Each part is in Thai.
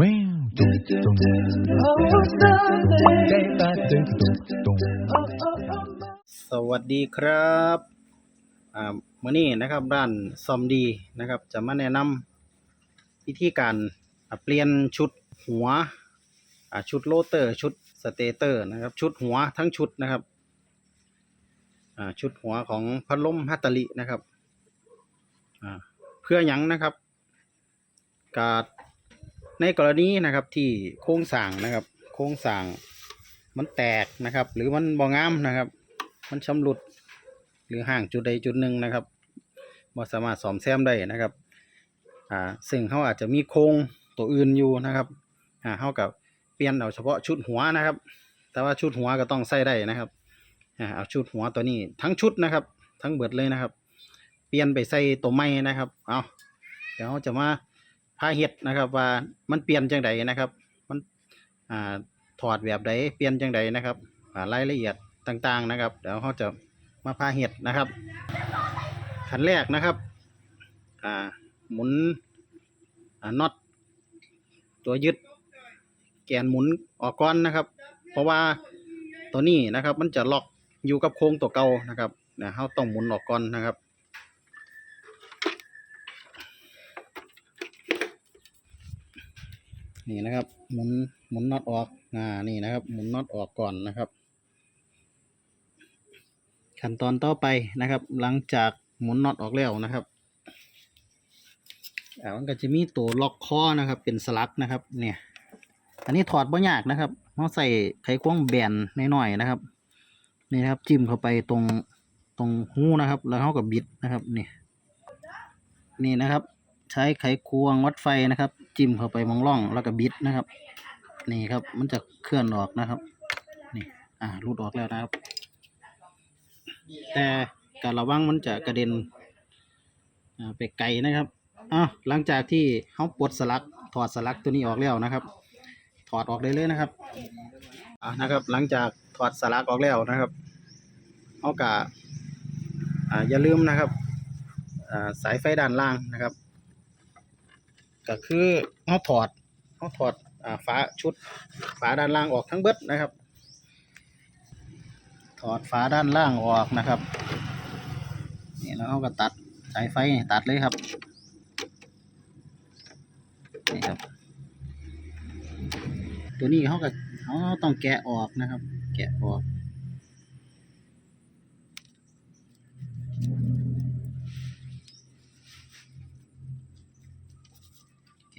สวัสดีครับอ่ามื่อนี้นะครับร้านซอมดีนะครับ จะมาแนะนำวิธีการเปลี่ยนชุดหัวอ่าชุดโรเตอร์ ชุดสเตเตอร์นะครับ ชุดหัวทั้งชุดนะครับอ่าชุดหัวของพัดลมฮัตตารินะครับอ่าเพื่อหยังนะครับ กาด ในกรณีนะครับที่โครงสร้างนะครับ โครงสร้างมันแตกนะครับ หรือมันบ่งามนะครับ มันชำรุด หรือห่างจุดใดจุดหนึ่งนะครับบ่สามารถซ่อมแซมได้นะครับอ่าซึ่งเขาอาจจะมีโครงตัวอื่นอยู่นะครับอ่าเขากับเปลี่ยนเอาเฉพาะชุดหัวนะครับ แต่ว่าชุดหัวก็ต้องใส่ได้นะครับอ่าเอาชุดหัวตัวนี้ทั้งชุดนะครับ ทั้งเบิดเลยนะครับ เปลี่ยนไปใส่ตัวใหม่นะครับเอาเดี๋ยวเราจะมา พาเฮ็ดนะครับ ว่ามันเปลี่ยนจังใดนะครับ มันอ่าถอดแบบใดเปลี่ยนจังใดนะครับรายละเอียดต่างๆนะครับ เดี๋ยวเขาจะมาพาเห็ดนะครับ ขั้นแรกนะครับอ่าหมุนอ่าน็อตตัวยึดแกนหมุนออกก่อนนะครับ เพราะว่าตัวนี้นะครับ มันจะล็อกอยู่กับโครงตัวเก่านะครับเนี่ยเขาต้องหมุนออกก่อนนะครับ นี่นะครับ หมุนหมุนน็อตออกอ่านี่นะครับ หมุนน็อตออกก่อนนะครับ ขั้นตอนต่อไปนะครับ หลังจากหมุนน็อตออกแล้วนะครับอ่ามันก็จะมีตัวล็อกคอนะครับ เป็นสลักนะครับ เนี่ย อันนี้ถอดบ่ยากนะครับเราใส่ไขควงแบนน้อยๆนะครับ นี่นะครับ จิ้มเข้าไปตรงตรงหูนะครับ แล้วเขาก็บิดนะครับนี่นี่นะครับ ใช้ไขควงวัดไฟนะครับ จิ้มเข้าไปมองร่องแล้วก็บิดนะครับ นี่ครับมันจะเคลื่อนออกนะครับ นี่อ่ารูดออกแล้วนะครับ แต่การระวังมันจะกระเด็นอ่าไปไกลนะครับอ้าวหลังจากที่เขาปลดสลักถอดสลักตัวนี้ออกแล้วนะครับ ถอดออกได้เลยนะครับอ่านะครับ หลังจากถอดสลักออกแล้วนะครับเอากะอ่าอย่าลืมนะครับอ่าสายไฟด้านล่างนะครับ ก็คือเขาถอดเขาถอดอ่าฝาชุดฝาด้านล่างออกทั้งเบิดนะครับ ถอดฝาด้านล่างออกนะครับ นี่แล้วเขาก็ตัดสายไฟตัดเลยครับนี่ครับ ตัวนี้เขาก็เขาต้องแกะออกนะครับ แกะออก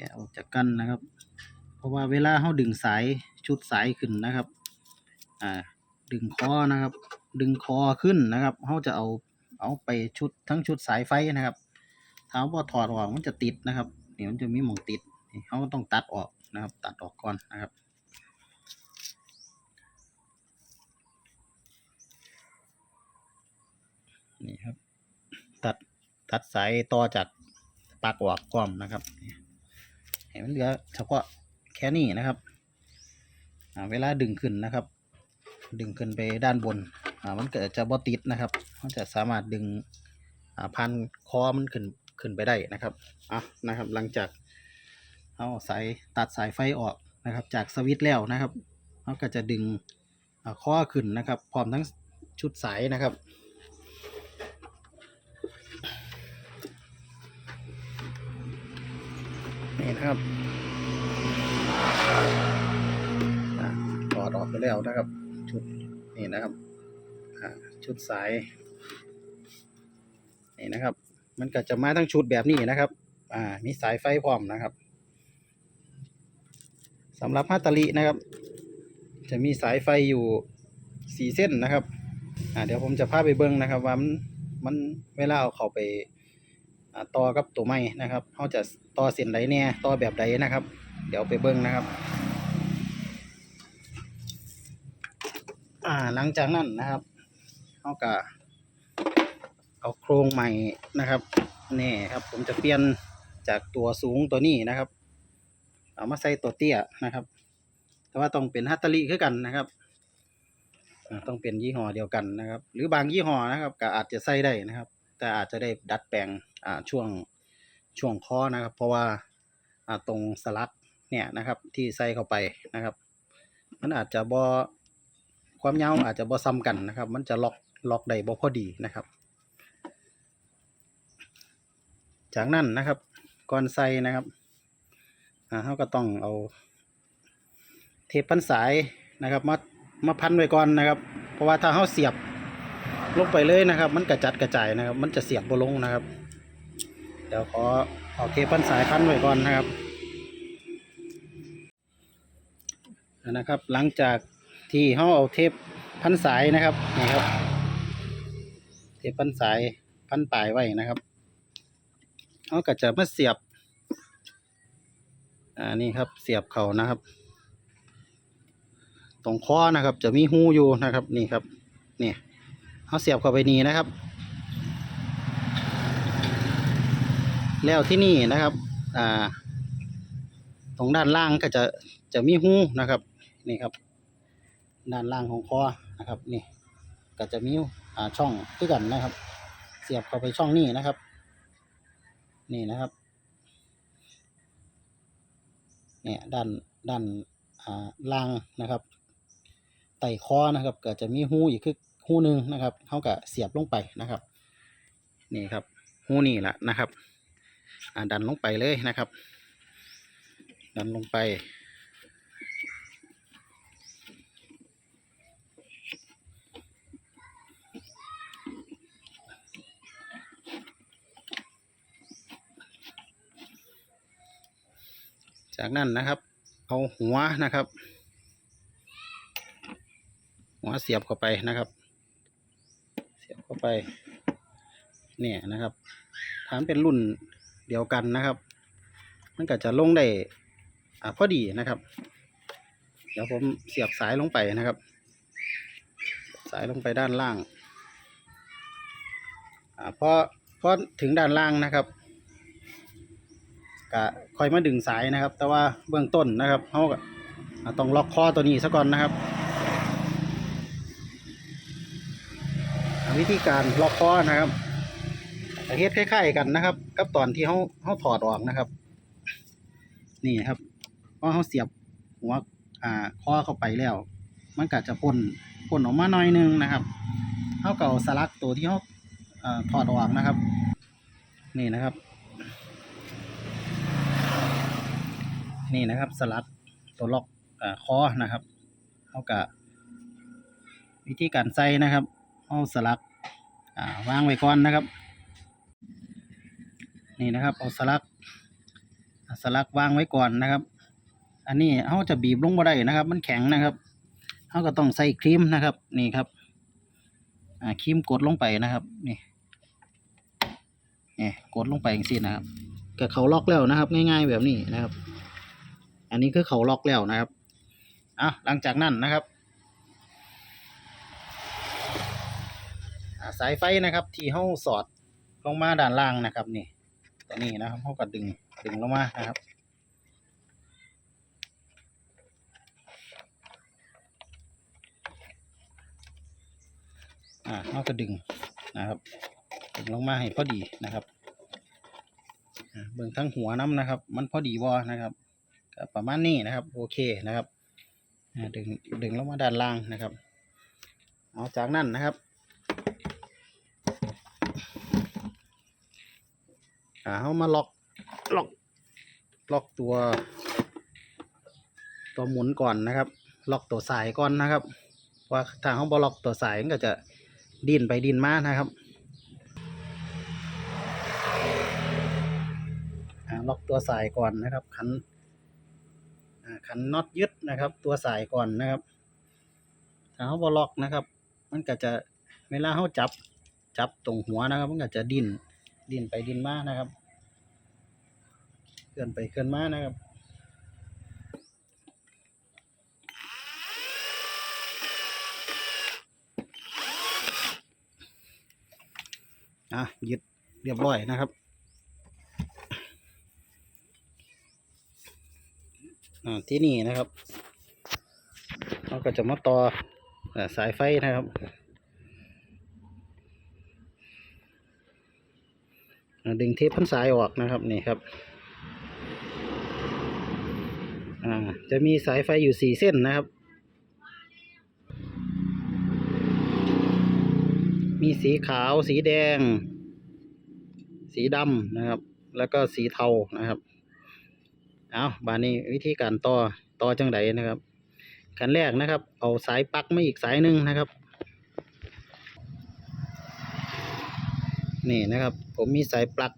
ะออกจากกันนะครับ เพราะว่าเวลาเขาดึงสายชุดสายขึ้นนะครับ อ่า ดึงคอนะครับ ดึงคอขึ้นนะครับเขาจะเอาเอาไปชุดทั้งชุดสายไฟนะครับถ้าพอถอดออกมันจะติดนะครับนี่มันจะมีหมองติดเขาก็ต้องตัดออกนะครับ ตัดออกก่อนนะครับนี่ครับ ตัดตัดสายต่อจากปลักออกก่อนนะครับนี่ ให้มันเหลือเฉพาะแค่นี้นะครับเวลาดึงขึ้นนะครับ ดึงขึ้นไปด้านบนอ่ามันเกิดจะบ่ติดนะครับมันจะสามารถดึงอ่าพันคอมันขึ้นขึ้นไปได้นะครับอะนะครับ หลังจากเอาสายตัดสายไฟออกนะครับ จากสวิตช์แล้วนะครับเขาก็จะดึงอ่าข้อขึ้นนะครับ พร้อมทั้งชุดสายนะครับ นะครับถอดออกไปแล้วนะครับ ชุดนี่นะครับชุดสายนี่นะครับ มันก็จะมาทั้งชุดแบบนี้นะครับ อ่า มีสายไฟพร้อมนะครับสำหรับฮัตตารินะครับ จะมีสายไฟอยู่สี่เส้นนะครับ อ่าเดี๋ยวผมจะพาไปเบิ้งนะครับว่ามันมันเวลาเอาเข้าไป ต่อกับตัวไม้นะครับเขาจะต่อเส้นใดเนี่ยต่อแบบใดนะครับ เดี๋ยวไปเบิ้งนะครับอ่าหลังจากนั้นนะครับเขาก็เอาโครงใหม่นะครับนี่ครับผมจะเปลี่ยนจากตัวสูงตัวนี้นะครับ เอามาใส่ตัวเตี้ยนะครับ แต่ว่าต้องเป็นฮัตตาริคือกันนะครับต้องเป็นยี่ห้อเดียวกันนะครับ หรือบางยี่ห้อนะครับก็อาจจะใส่ได้นะครับ แต่อาจจะได้ดัดแปลงอ่าช่วงช่วงคอนะครับ เพราะว่าอ่าตรงสลักเนี่ยนะครับที่ใส่เข้าไปนะครับ มันอาจจะบ่ความยาวอาจจะบ่ซ้ำกันนะครับ มันจะล็อกล็อกได้บ่พอดีนะครับ จากนั้นนะครับก่อนใส่นะครับอ่าเราก็ต้องเอาเทปพันสายนะครับมามาพันไว้ก่อนนะครับ เพราะว่าถ้าเราเสียบ ลงไปเลยนะครับ มันกระจัดกระจายนะครับ มันจะเสียบบลงนะครับ เดี๋ยวขอเอาเทปพันสายพันไว้ก่อนนะครับนะครับ หลังจากที่เราเอาเทปพันสายนะครับนี่ครับ เทปพันสายพันปลายไว้นะครับเราก็จะมาเสียบอ่านี่ครับเสียบเขานะครับ ตรงคอนะครับ จะมีหูอยู่นะครับ นี่ครับนี่ เอาเสียบเข้าไปนี่นะครับ แล้วที่นี่นะครับอ่าตรงด้านล่างก็จะจะมีหูนะครับนี่ครับ ด้านล่างของคอนะครับนี่ก็จะมีอ่าช่องด้วยกันนะครับ เสียบเข้าไปช่องนี้นะครับ นี่นะครับเนี่ยด้านด้านอ่าล่างนะครับไต่คอนะครับก็จะมีหูอีกคือ หูหนึ่งนะครับเขาก็เสียบลงไปนะครับ นี่ครับหูนี่แหละนะครับดันลงไปเลยนะครับ ดันลงไป จากนั้นนะครับ เอาหัวนะครับ หัวเสียบเข้าไปนะครับ เข้าไป เนี่ยนะครับถามเป็นรุ่นเดียวกันนะครับ มันก็จะลงได้อ่าพอดีนะครับ เดี๋ยวผมเสียบสายลงไปนะครับ สายลงไปด้านล่างอ่าพอพอถึงด้านล่างนะครับก็ค่อยมาดึงสายนะครับ แต่ว่าเบื้องต้นนะครับเขาก็ต้องล็อกคอตัวนี้ซะก่อนนะครับอ่า วิธีการล็อกคอนะครับเฮ็ดคล้ายๆกันนะครับ กับตอนที่เขาเขาถอดออกนะครับ นี่ครับพอเขาเสียบหัวอ่าข้อเข้าไปแล้ว มันก็จะพ่นพ่นออกมาหน่อยหนึงนะครับเขาก็เอาสลักตัวที่เขาอถอดออกนะครับ นี่นะครับ นี่นะครับสลักตัวล็อกอคอนะครับเขาก็วิธีการใส่นะครับเอาสลัก วางไว้ก่อนนะครับ นี่นะครับ เอาสลักสลักวางไว้ก่อนนะครับ อันนี้เขาจะบีบลงบ่ได้นะครับ มันแข็งนะครับเขาก็ต้องใส่ครีมนะครับ นี่ครับครีมกดลงไปนะครับ นี่นี่กดลงไปอย่างนี้นะครับก็เขาล็อกแล้วนะครับ ง่ายๆแบบนี้นะครับ อันนี้คือเขาล็อกแล้วนะครับอะหลังจากนั้นนะครับอ่า สายไฟนะครับ ที่เขาสอดลงมาด้านล่างนะครับ นี่ตัวนี้นะครับเขาก็ดึงดึงลงมานะครับอ่าเขาก็ดึงนะครับดึงลงมาให้พอดีนะครับเบิ่งทั้งหัวน้ำนะครับ มันพอดีวอนะครับก็ประมาณนี้นะครับ โอเคนะครับดึงดึงลงมาด้านล่างนะครับ เอาจากนั้นนะครับ อ่าเขามาล็อกล็อกล็อกตัว ตัวหมุนก่อนนะครับ ล็อกตัวสายก่อนนะครับเพราะว่าถ้าเขาบอล็อกตัวสายมันก็จะดิ้นไปดิ้นมานะครับอ่าล็อกตัวสายก่อนนะครับขันอ่าขันน็อตยึดนะครับ ตัวสายก่อนนะครับถ้าเขาบล็อกนะครับ มันก็จะเวลาเขาจับจับตรงหัวนะครับ มันก็จะดิ้น ดินไปดินมานะครับเคลื่อนไปเคลื่อนมานะครับอะยึดเรียบร้อยนะครับอ่าที่นี่นะครับเราก็จะมาต่อเอ่อสายไฟนะครับ อ่า ดึงเทปพันสายออกนะครับนี่ครับจะมีสายไฟอยู่สี่เส้นนะครับ มีสีขาว สีแดง สีดำนะครับ แล้วก็สีเทานะครับ เอาบานนี้วิธีการต่อต่อจังไดนะครับขั้นแรกนะครับ เอาสายปักมาอีกสายหนึ่งนะครับ นี่นะครับ ผมมีสายปลั๊ก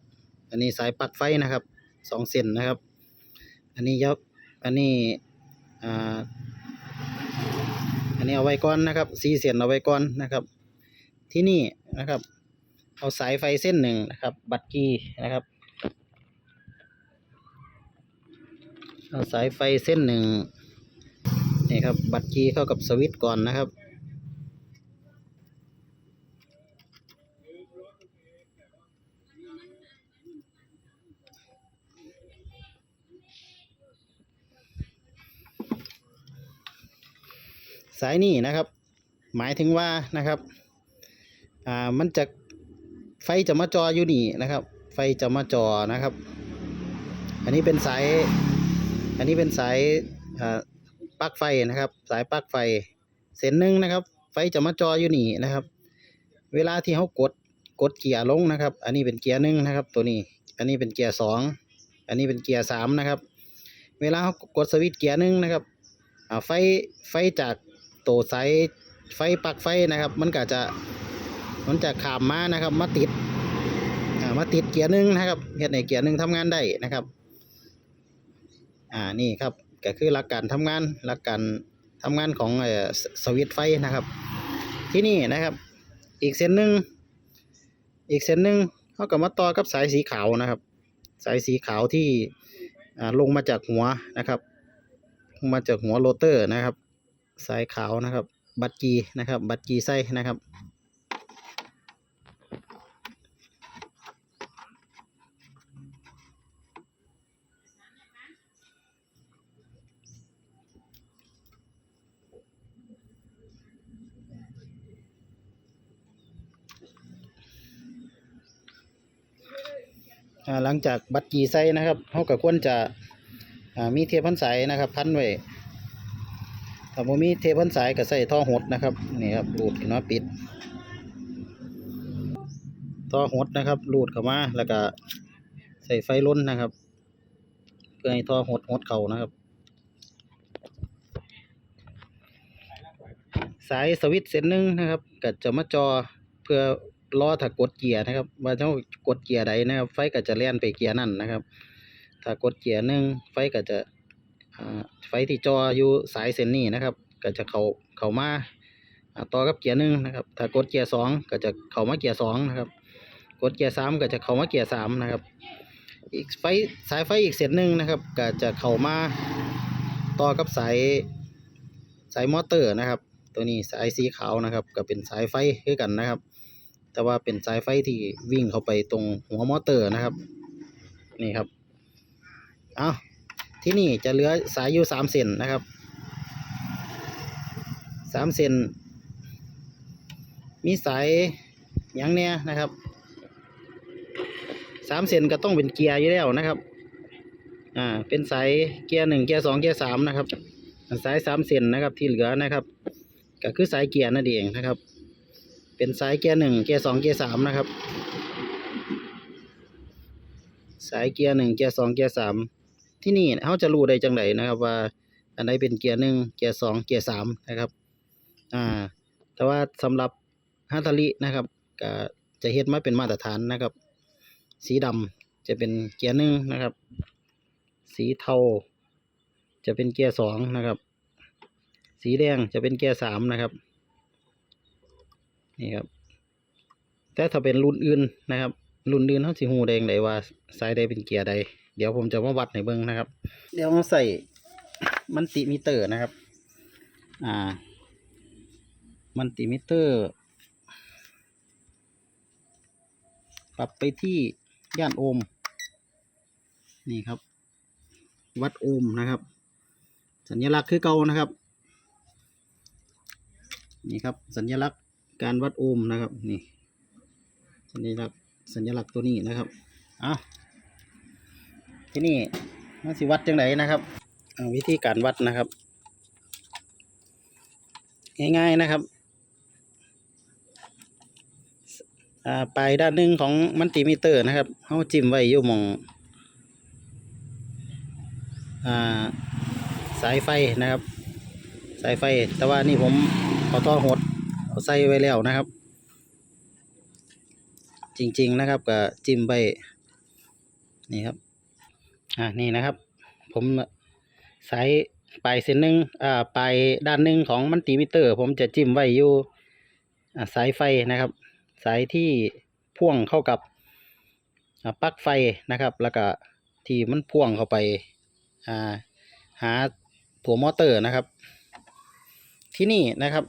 อันนี้สายปลั๊กไฟนะครับสองเส้นนะครับ อันนี้ยับอันนี้อ่าอันนี้เอาไว้ก่อนนะครับสี่เส้นเอาไว้ก่อนนะครับ ที่นี่นะครับ เอาสายไฟเส้นหนึ่งนะครับ บัตรกีนะครับเอาสายไฟเส้นหนึ่งนี่ครับบัตรกีเข้ากับสวิตช์ก่อนนะครับ สายนี้นะครับ หมายถึงว่านะครับอ่ามันจะไฟจะมาจออยู่นี่นะครับ ไฟจะมาจอนะครับ อันนี้เป็นสายอันนี้เป็นสายอ่าปลั๊กไฟนะครับ สายปลั๊กไฟเส้นหนึ่งนะครับ ไฟจะมาจออยู่นี่นะครับ เวลาที่เขากดกดเกียร์ลงนะครับ อันนี้เป็นเกียร์หนึ่งนะครับ ตัวนี้ อันนี้เป็นเกียร์สองอันนี้เป็นเกียร์สามนะครับ เวลาเขากดสวิตช์เกียร์หนึ่งนะครับอ่าไฟไฟจาก ตัวสายไฟปลั๊กไฟนะครับ มันก็จะมันจะขามมานะครับ มาติดมาติดเกียร์หนึ่งนะครับเฮ็ดให้เกียร์หนึ่งทำงานได้นะครับ อ่านี่ครับก็คือหลักการทำงานหลักการทำงานของเอ่อสวิตไฟนะครับ ที่นี่นะครับ อีกเส้นหนึ่งอีกเส้นหนึ่งเขาก็มาต่อกับสายสีขาวนะครับ สายสีขาวที่อ่าลงมาจากหัวนะครับ มาจากหัวโรเตอร์นะครับ สายขาวนะครับ บัตรกีนะครับ บัตรกีไส้นะครับ หลังจากบัตรกีไส้นะครับเขาก็ควรจะมีเทปพันสายนะครับ พันไว้ ถ้าบ่มีเทพันสายก็ใส่ท่อหดนะครับนี่ครับรูดขึ้นมาปิด ท่อหดนะครับรูดเข้ามาแล้วก็ใส่ไฟล้นนะครับ เพื่อให้ท่อหดหดเข่านะครับ สายสวิตช์เส้นหนึ่งนะครับก็จะมาจอเพื่อล้อถ้ากดเกียร์นะครับ ว่าจะกดเกียร์ใดนะครับ ไฟก็จะเล่นไปเกียร์นั่นนะครับ ถ้ากดเกียร์หนึ่งไฟก็จะ ไฟที่จออยู่สายเส้นนี้นะครับ ก็จะเข้าเข้ามาต่อกับเกียร์หนึ่งนะครับ ถ้ากดเกียร์สองก็จะเข้ามาเกียร์สองนะครับ กดเกียร์สามก็จะเข้ามาเกียร์สามนะครับ อีกไฟสายไฟอีกเส้นหนึ่งนะครับ ก็จะเข้ามาต่อกับสายสายมอเตอร์นะครับ ตัวนี้สายสีขาวนะครับ ก็เป็นสายไฟคือกันนะครับ แต่ว่าเป็นสายไฟที่วิ่งเข้าไปตรงหัวมอเตอร์นะครับ นี่ครับ เอา ที่นี่จะเหลือสายอยู่สามเส้นนะครับสามเส้นมีสายยังเนี่ยนะครับสามเส้นก็ต้องเป็นเกียร์อยู่แล้วนะครับอ่าเป็นสายเกียร์หนึ่งเกียร์สองเกียร์สามนะครับสายสามเส้นนะครับที่เหลือนะครับก็คือสายเกียร์นั่นเองนะครับ เป็นสายเกียร์หนึ่งเกียร์สองเกียร์สามนะครับ สายเกียร์หนึ่งเกียร์สองเกียร์สาม ที่นี่เขาจะรู้ได้จังไดนะครับ ว่า อันใดเป็นเกียร์หนึ่งเกียร์สองเกียร์สามนะครับ อ่า แต่ว่าสำหรับฮัตตารินะครับก็จะเฮ็ดมาเป็นมาตรฐานนะครับ สีดำจะเป็นเกียร์หนึ่งนะครับ สีเทาจะเป็นเกียร์สองนะครับ สีแดงจะเป็นเกียร์สามนะครับ นี่ครับ แต่ถ้าเป็นรุ่นอื่นนะครับ รุ่นอื่นเขาสิหูแดงไดว่าสายใดเป็นเกียร์ใด เดี๋ยวผมจะมาวัดในเบิ้งนะครับ เดี๋ยวเราใส่มันติมิเตอร์นะครับ อ่า มันติมิเตอร์ ปรับไปที่ย่านโอห์มนี่ครับ วัดโอห์มนะครับ สัญลักษณ์คือเก่านะครับ นี่ครับ สัญลักษณ์การวัดโอห์มนะครับ นี่ สัญลักษณ์สัญลักษณ์ตัวนี้นะครับอ้า ที่นี่มันสิวัดจังไหนนะครับวิธีการวัดนะครับ ง่ายๆนะครับปลายด้านหนึ่งของมันติมิเตอร์นะครับเขาจิ้มไว้อยู่มองอาสายไฟนะครับ สายไฟ แต่ว่านี่ผมเอาท่อหดเอาใส่ไว้แล้วนะครับ จริง ๆนะครับก็จิ้มไปนี่ครับ อ่านี่นะครับ ผมสายปลายเส้นหนึ่งอ่าปลายด้านหนึ่งของมันติมิเตอร์ ผมจะจิ้มไว้อยู่อ่าสายไฟนะครับ สายที่พ่วงเข้ากับอ่าปลั๊กไฟนะครับ แล้วก็ที่มันพ่วงเข้าไปอ่าหาตัวมอเตอร์นะครับ ที่นี่นะครับ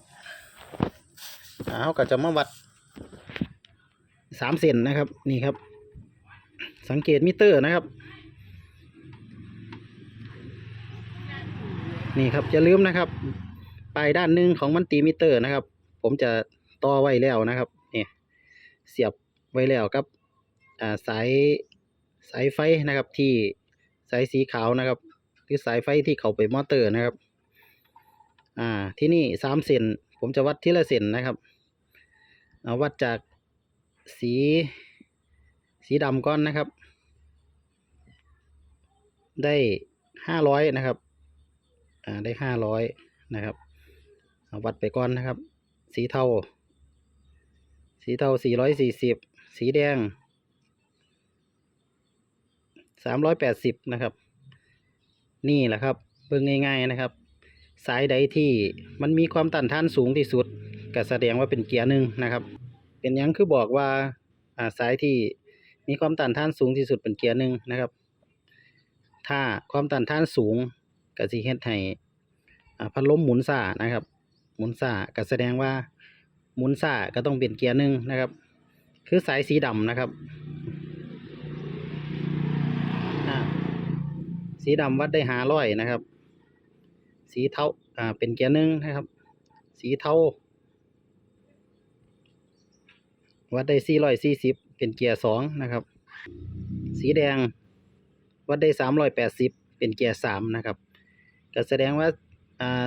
อ่าเขาก็จะมาวัดสามเซนนะครับนี่ครับ สังเกตมิเตอร์นะครับ นี่ครับอย่าลืมนะครับปลายด้านหนึ่งของมันติมิเตอร์นะครับ ผมจะต่อไว้แล้วนะครับเนี่ยเสียบไว้แล้วกับอ่าสายสายไฟนะครับที่สายสีขาวนะครับหรือสายไฟที่เข้าไปมอเตอร์นะครับ อ่าที่นี่สามเซนผมจะวัดทีละเซนนะครับเอาวัดจากสีสีดำก้อนนะครับ ได้ห้าร้อยนะครับ อ่าได้ห้าร้อยนะครับเอาวัดไปก่อนนะครับ สีเทา สีเทาสี่ร้อยสี่สิบสีแดงสามร้อยแปดสิบนะครับ นี่แหละครับเบิ่งง่าย ๆนะครับ สายใดที่มันมีความต้านทานสูงที่สุดก็แสดงว่าเป็นเกียร์หนึ่งนะครับ เป็นยังคือบอกว่าอ่าสายที่มีความต้านทานสูงที่สุดเป็นเกียร์หนึ่งนะครับ ถ้าความต้านทานสูง ก็สิเฮ็ดให้พัดลมหมุนซ่านะครับ หมุนซ่าก็แสดงว่าหมุนซ่าก็ต้องเป็นเกียร์หนึ่งนะครับ คือสายสีดำนะครับสีดำวัดได้หาร้อยนะครับ สีเทาอ่าเป็นเกียร์หนึ่งนะครับ สีเทาวัดได้สี่ร้อยสี่สิบเป็นเกียร์สองนะครับ สีแดงวัดได้สามร้อยแปดสิบเป็นเกียร์สามนะครับ ก็แสดงว่าอ่า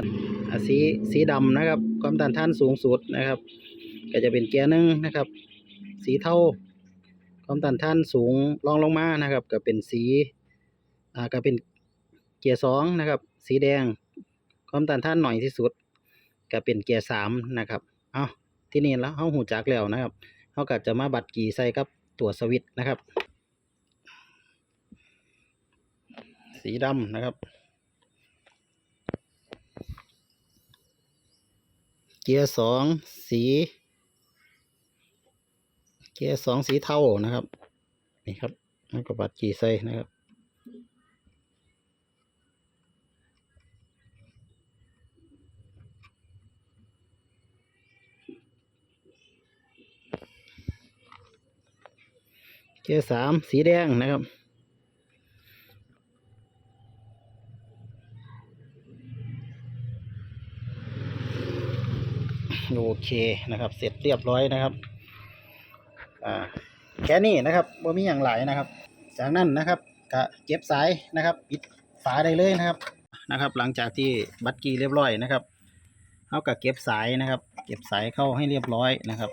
สีสีดำนะครับ ความต้านทานสูงสุดนะครับ ก็จะเป็นเกียร์หนึ่งนะครับ สีเทาความต้านทานสูงรองลงมานะครับ ก็เป็นสีอ่าก็เป็นเกียร์สองนะครับ สีแดง ความต้านทานหน่อยที่สุด ก็เป็นเกียร์สามนะครับเอาที่นี่แล้วเขาหูจักแล้วนะครับเขาก็จะมาบัดกี่ใส่กับตัวสวิต์นะครับ สีดำนะครับ กียร์สองสี เกียร์สองสีเทานะครับ นี่ครับแล้วก็บัดกี่ใส่นะครับเกียร์สามสีแดงนะครับ โอเคนะครับ เสร็จเรียบร้อยนะครับอ่าแค่นี้นะครับว่ามีอย่างหลายนะครับ จากนั้นนะครับก็เก็บสายนะครับปิดฝาได้เลยนะครับนะครับ หลังจากที่บัตรกีเรียบร้อยนะครับเขาก็เก็บสายนะครับ เก็บสายเข้าให้เรียบร้อยนะครับ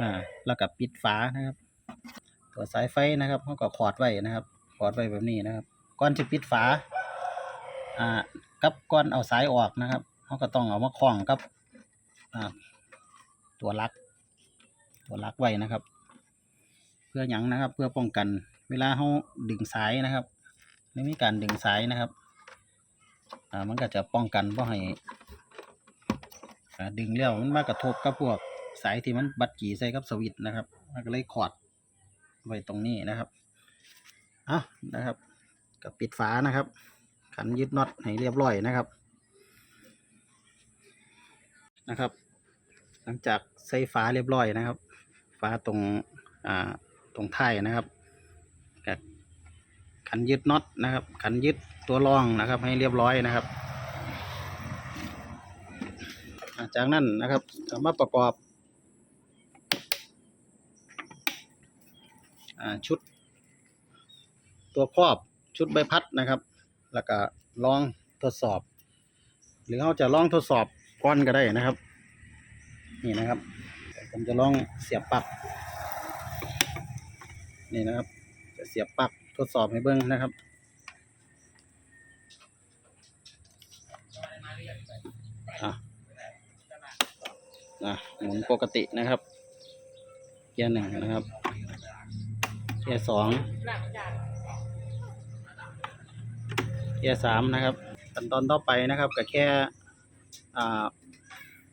อ่าแล้วก็ปิดฝานะครับ ตัวสายไฟนะครับเขาก็ขอดไว้นะครับขอดไว้แบบนี้นะครับ ก่อนจะปิดฝาอ่ากับก่อนเอาสายออกนะครับเขาก็ต้องเอามาคล้องกับ ตัวลัก ตัวลักไว้นะครับ เพื่อหยังนะครับ เพื่อป้องกัน เวลาเขาดึงสายนะครับไม่มีการดึงสายนะครับอ่ามันก็จะป้องกันเพราะให้ดึงแล้วมันมากระทบกับพวกสายที่มันบัดกี่ใส่กับสวิตช์นะครับมันก็เลยขอดไว้ตรงนี้นะครับอะนะครับก็ปิดฝานะครับขันยึดน็อตให้เรียบร้อยนะครับนะครับ หลังจากใส่ฝาเรียบร้อยนะครับฝาตรงอ่าตรงท้ายนะครับก็ขันยึดน็อตนะครับ ขันยึดตัวรองนะครับ ให้เรียบร้อยนะครับ จากนั้นนะครับก็มารถประกอบอชุด ตัวครอบชุดใบพัดนะครับ แล้วก็ลองทดสอบ หรือเราจะลองทดสอบก่อนก็ได้นะครับ นี่นะครับผมจะลองเสียบปลั๊กนี่นะครับ จะเสียบปลั๊กทดสอบให้เบิ้งนะครับอะนะหมุนปกตินะครับ เกียร์หนึ่งนะครับ เกียร์สองเกียร์สามนะครับขั้นตอนต่อไปนะครับก็แค่อ่า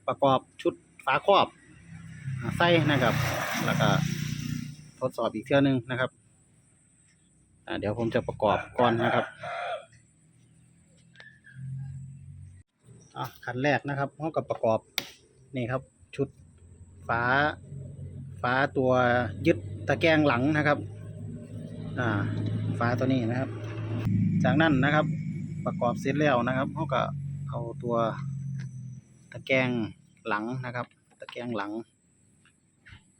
ประกอบชุด ฝาครอบอ่าไส้นะครับ แล้วก็ทดสอบอีกเท่านึงนะครับเดี๋ยวผมจะประกอบก่อนนะครับขั้นแรกนะครับเรากับประกอบนี่ครับ ชุดฝาฝาตัวยึดตะแกรงหลังนะครับ อ่าฝาตัวนี้นะครับ จากนั้นนะครับ ประกอบเสร็จแล้วนะครับเราก็เอาตัวตะแกรง หลังนะครับ ตะแกรงหลัง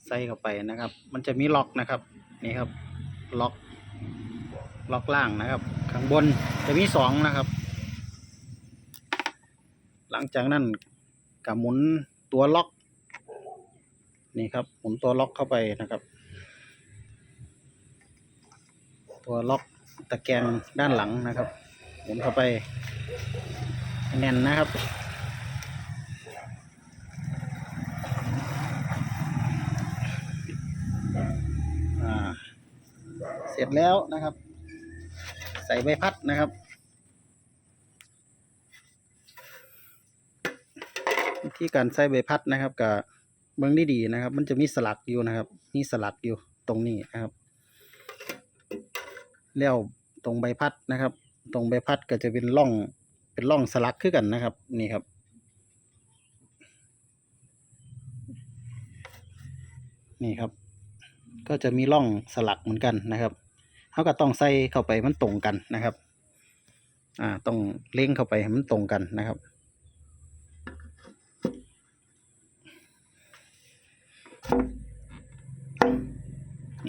ใส่เข้าไปนะครับ มันจะมีล็อกนะครับ นี่ครับ ล็อกล็อกล่างนะครับ ข้างบนจะมีสองนะครับ หลังจากนั้นก็หมุนตัวล็อก นี่ครับ หมุนตัวล็อกเข้าไปนะครับ ตัวล็อกตะแกรงด้านหลังนะครับ หมุนเข้าไปแน่นนะครับ เสร็จแล้วนะครับ ใส่ใบพัดนะครับ วิธีการใส่ใบพัดนะครับกับเบิ้งดีๆนะครับ มันจะมีสลักอยู่นะครับ มีสลักอยู่ตรงนี้นะครับ แล้วตรงใบพัดนะครับ ตรงใบพัดก็จะเป็นร่องเป็นร่องสลักขึ้นกันนะครับ นี่ครับนี่ครับ ก็จะมีร่องสลักเหมือนกันนะครับ เขาก็ต้องใส่เข้าไปมันตรงกันนะครับ อ่าต้องเล่งเข้าไปให้มันตรงกันนะครับ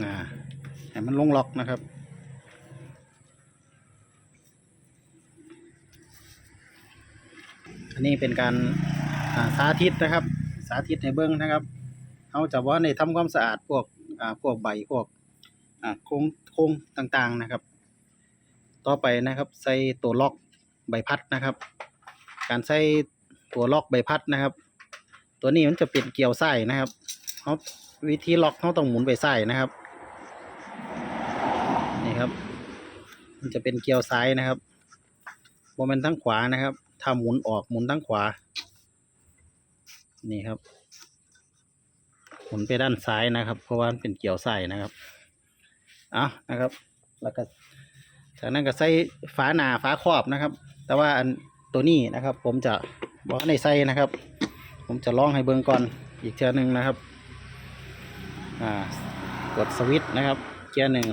อ่าให้มันลงล็อกนะครับอันนี้เป็นการาสาธิตนะครับ สาธิตให้เบิ้องนะครับเขาจะว่าในทำความสะอาดพวกอ่าพวกใบพวก โครงโครงต่างๆนะครับ ต่อไปนะครับ ใส่ตัวล็อกใบพัดนะครับ การใส่ตัวล็อกใบพัดนะครับ ตัวนี้มันจะเป็นเกี่ยวไส้นะครับเขาวิธีล็อกเขาต้องหมุนไปไส้นะครับนี่ครับ มันจะเป็นเกี่ยวซ้ายนะครับโมเมนทั้งขวานะครับถ้าหมุนออกหมุนทั้งขวา นี่ครับ หมุนไปด้านซ้ายนะครับ เพราะว่ามันเป็นเกี่ยวซ้นะครับ เอะนะครับ แล้วก็จากนั้นก็ใส่ฝาหนาฝาครอบนะครับ แต่ว่าอันตัวนี้นะครับ ผมจะบอกในใส่นะครับ ผมจะลองให้เบิ่งก่อนอีกเทื่อหนึ่งนะครับอ่ากดสวิตช์นะครับเกียร์หนึ่ง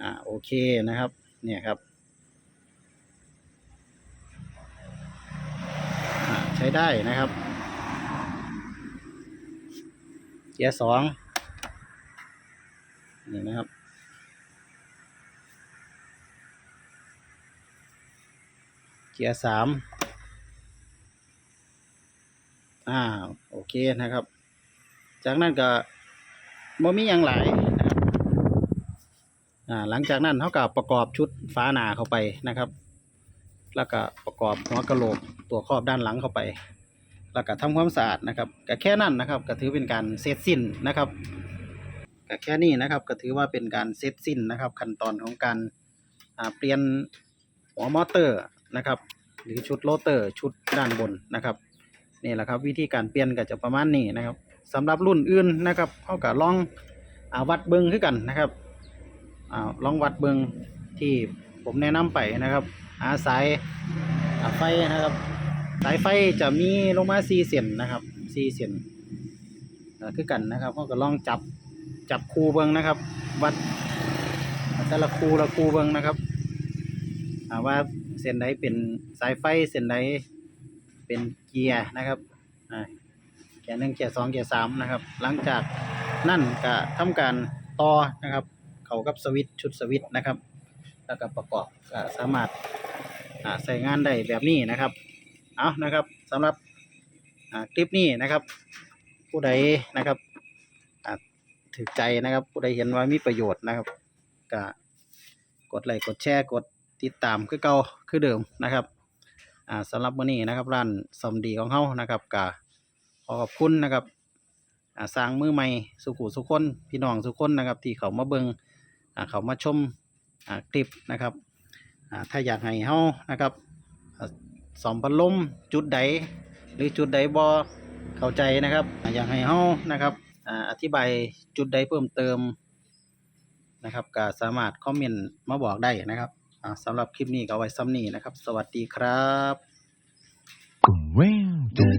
อ่าโอเคนะครับ เนี่ยครับอ่าใช้ได้นะครับ เกียร์สอง นี่นะครับ เกียร์สามอ่าโอเคนะครับ จากนั้นก็บ่มีอย่างหลายนะครับอ่าหลังจากนั้นเขาก็ประกอบชุดฟ้าหนาเข้าไปนะครับ แล้วก็ประกอบหัวกะโหลกตัวครอบด้านหลังเข้าไป แล้วก็ทำความสะอาดนะครับก็แค่นั้นนะครับก็ถือเป็นการเสร็จสิ้นนะครับ ก็แค่นี้นะครับก็ถือว่าเป็นการเสร็จสิ้นนะครับ ขั้นตอนของการเปลี่ยนหัวมอเตอร์นะครับ หรือชุดโรเตอร์ชุดด้านบนนะครับนี่แหละครับ วิธีการเปลี่ยนก็จะประมาณนี้นะครับสำหรับรุ่นอื่นนะครับเขาก็ลองอวัดเบิ้งคือกันนะครับอลองวัดเบิงที่ผมแนะนำไปนะครับ หาสายไฟนะครับ สายไฟจะมีลงมาสี่เส้นนะครับสี่เส้นคือกันนะครับเขาก็ลองจับ จับคูเบิงนะครับ วัดแต่ละคูละคูเบิงนะครับว่าเส้นใดเป็นสายไฟเส้นใดเป็นเกียร์นะครับเกียร์หนึ่งเกียร์สองเกียร์สามนะครับ หลังจากนั่นก็ทำการต่อนะครับ เขากับสวิตช์ชุดสวิตช์นะครับ แล้วก็ประกอบสามารถใส่งานได้แบบนี้นะครับเอานะครับสำหรับคลิปนี้นะครับ ผู้ใดนะครับ ถือใจนะครับผู้ใดเห็นว่ามีประโยชน์นะครับก็กดไลค์กดแชร์กดติดตามคือเก่าคือเดิมนะครับอ่าสำหรับวันนี้นะครับร้านสมดีของเฮานะครับก็ขอขอบคุณนะครับอ่าสร้างมือใหม่สุขุสุขคนพี่น้องสุขคนนะครับ ที่เขามาเบิงอ่าเขามาชมอ่าคลิปนะครับอ่าถ้าอยากให้เฮานะครับสอมพัดลมจุดใดหรือจุดใดบ่เข้าใจนะครับอ่าอยากให้เฮานะครับ อธิบายจุดใดเพิ่มเติมนะครับก็สามารถคอมเมนต์มาบอกได้นะครับสำหรับคลิปนี้ก็ไว้ซ้ำนี้นะครับ สวัสดีครับ Well, dum.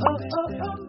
Oh,